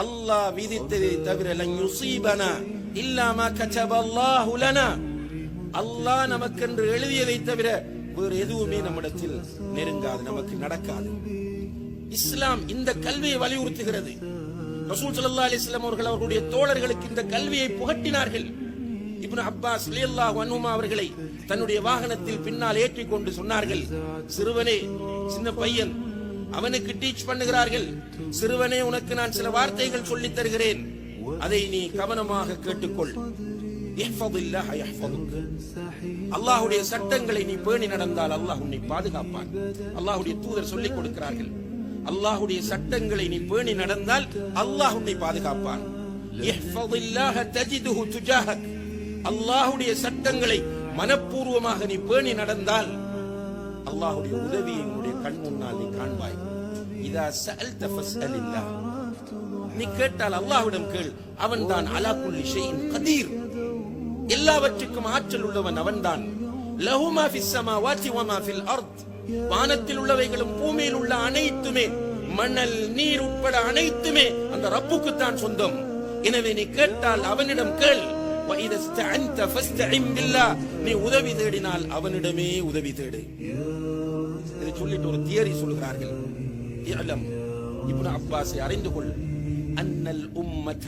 அல்லாஹ் விதித்ததை தவிர லன் யுஸீபனா இல்லா லனா. அல்லாஹ் நமக்கென்று எழுதியதை தவிர வேறு எதுவுமே நம்மிடத்தில் நெருங்காது நமக்கு நடக்காது. இஸ்லாம் இந்த கல்வியை வலியுறுத்துகிறது. ரசூல் சல்லா அலைஹி அவர்கள் அவர்களுடைய தோழர்களுக்கு இந்த கல்வியை புகட்டினார்கள். இப்னு அப்பாஸ் ரலியல்லாஹு அன்ஹுமா அவர்களை தன்னுடைய வாகனத்தில் பின்னால் ஏற்றிக் கொண்டு சொன்னார்கள் சிறுவனே சின்ன பையன் அவனுக்கு டீச் பண்ணுகிறார்கள். சிறுவனே உனக்கு நான் சில வார்த்தைகள் சொல்லித் தருகிறேன். அதை நீ கவனமாக கேட்டுக்கொள். அல்லாஹுடைய சட்டங்களை நீ பேணி நடந்தால் அல்லாஹ் உன்னை பாதுகாப்பான். அல்லாஹுடைய தூதர் சொல்லிக் கொடுக்கிறார்கள். அல்லாஹுடைய சட்டங்களை நீ பேணி நடந்தால் அல்லாஹ் உன்னை பாதுகாப்பான். அல்லாஹுடைய தஜிதுஹு சட்டங்களை மனப்பூர்வமாக நீ பேணி நடந்தால் அல்லாஹுடைய உதவியை உன்னுடைய கண் முன்னால் நீ காண்பாய். இதா சஅல்த ஃபஸ்அலில்லாஹ் நீ கேட்டால் அல்லாஹ்விடம் கேள். அவன் தான் அலா குல்லி ஷைஇன் கதீர். எல்லாவற்றுக்கும் ஆற்றல் உள்ளவன் அவன்தான் லஹுமா ஃபிஸ் ஸமாவாத்தி வமா ஃபில் அர்த். வானத்தில் உள்ளவைகளும் பூமியில் உள்ள அனைத்துமே மணல் நீர் உட்பட அனைத்துமே அந்த ரப்புக்கு தான் சொந்தம். எனவே நீ கேட்டால் அவனிடம் கேள். وَإِذَا اسْتَعَنْتَ فَاسْتَعِنْ بِاللَّهِ. நீ உதவி தேடினால் அவனிடமே உதவி தேடு இதை சொல்லிட்டு ஒரு தியரி சொல்கிறார்கள் இஅலம் இப்னு அப்பாஸை அறிந்து கொள் அன்னல் உம்மத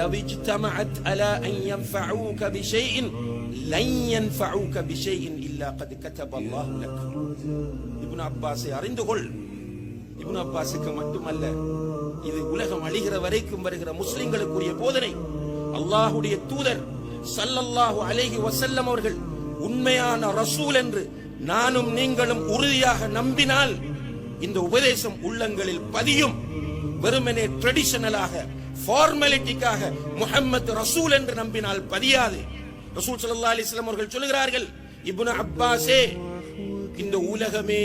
لو اجتمعت على أن ينفعوك بشيء لن ينفعوك بشيء إلا قد كتب الله لك இப்னு அப்பாஸை அறிந்து கொள் இப்னு அப்பாஸுக்கு மட்டுமல்ல இது உலகம் அழிகிற வரைக்கும் வருகிற முஸ்லிம்களுக்குரிய போதனை அல்லாஹுடைய தூதர் சல்லல்லாஹு அலைஹி வசல்லம் அவர்கள் உண்மையான ரசூல் என்று நானும் நீங்களும் உறுதியாக நம்பினால் இந்த உபதேசம் உள்ளங்களில் பதியும். வெறுமனே ட்ரெடிஷனலாக ஃபார்மாலிட்டிக்காக முஹம்மது ரசூல் என்று நம்பினால் பதியாது. ரசூல் சல்லா அலிஸ்லாம் அவர்கள் சொல்லுகிறார்கள் இப்னு அப்பாஸே இந்த உலகமே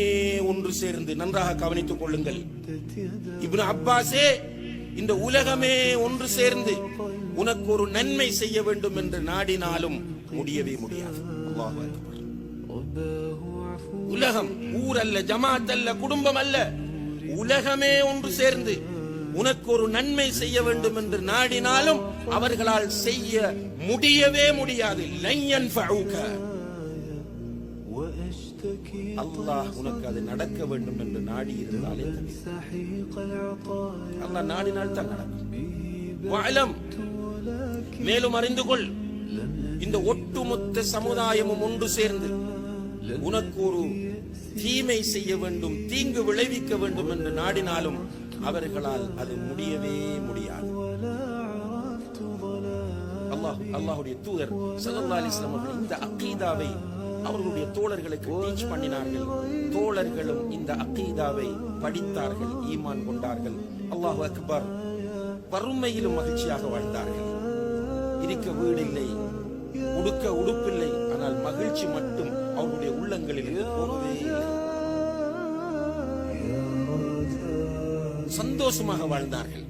ஒன்று சேர்ந்து நன்றாக கவனித்துக் கொள்ளுங்கள். இப்னு அப்பாஸே இந்த உலகமே ஒன்று சேர்ந்து உனக்கு ஒரு நன்மை செய்ய வேண்டும் என்று நாடினாலும் முடியவே முடியாது. உலகம் ஊர் அல்ல ஜமாத் அல்ல குடும்பம் அல்ல உலகமே ஒன்று சேர்ந்து உனக்கு ஒரு நன்மை செய்ய வேண்டும் என்று நாடினாலும் அவர்களால் செய்ய முடியவே முடியாது. லையன் அல்லாஹ் உனக்கு அது நடக்க வேண்டும் என்று நாடி இருந்தாலே அல்லாஹ் நாடினால் தான் நடக்கும். மேலும் அறிந்து கொள். இந்த ஒட்டுமொத்த சமுதாயமும் ஒன்று சேர்ந்து உனக்கு ஒரு தீமை செய்ய வேண்டும் தீங்கு விளைவிக்க வேண்டும் என்று நாடினாலும் அவர்களால் அது முடியவே முடியாது. அல்லாஹ் அல்லாஹுடைய தூதர் சல்லா அலிஸ்லாம் அவர்கள் இந்த அக்கீதாவை அவர்களுடைய தோழர்களுக்கு டீச் பண்ணினார்கள். தோழர்களும் இந்த அக்கீதாவை படித்தார்கள் ஈமான் கொண்டார்கள். அல்லாஹ் அக்பர் வறுமையிலும் மகிழ்ச்சியாக வாழ்ந்தார்கள். இருக்க வீடு இல்லை உடுக்க உடுப்பில்லை ஆனால் மகிழ்ச்சி மட்டும் அவருடைய உள்ளங்களில் போகவே இல்லை. சந்தோஷமாக வாழ்ந்தார்கள்.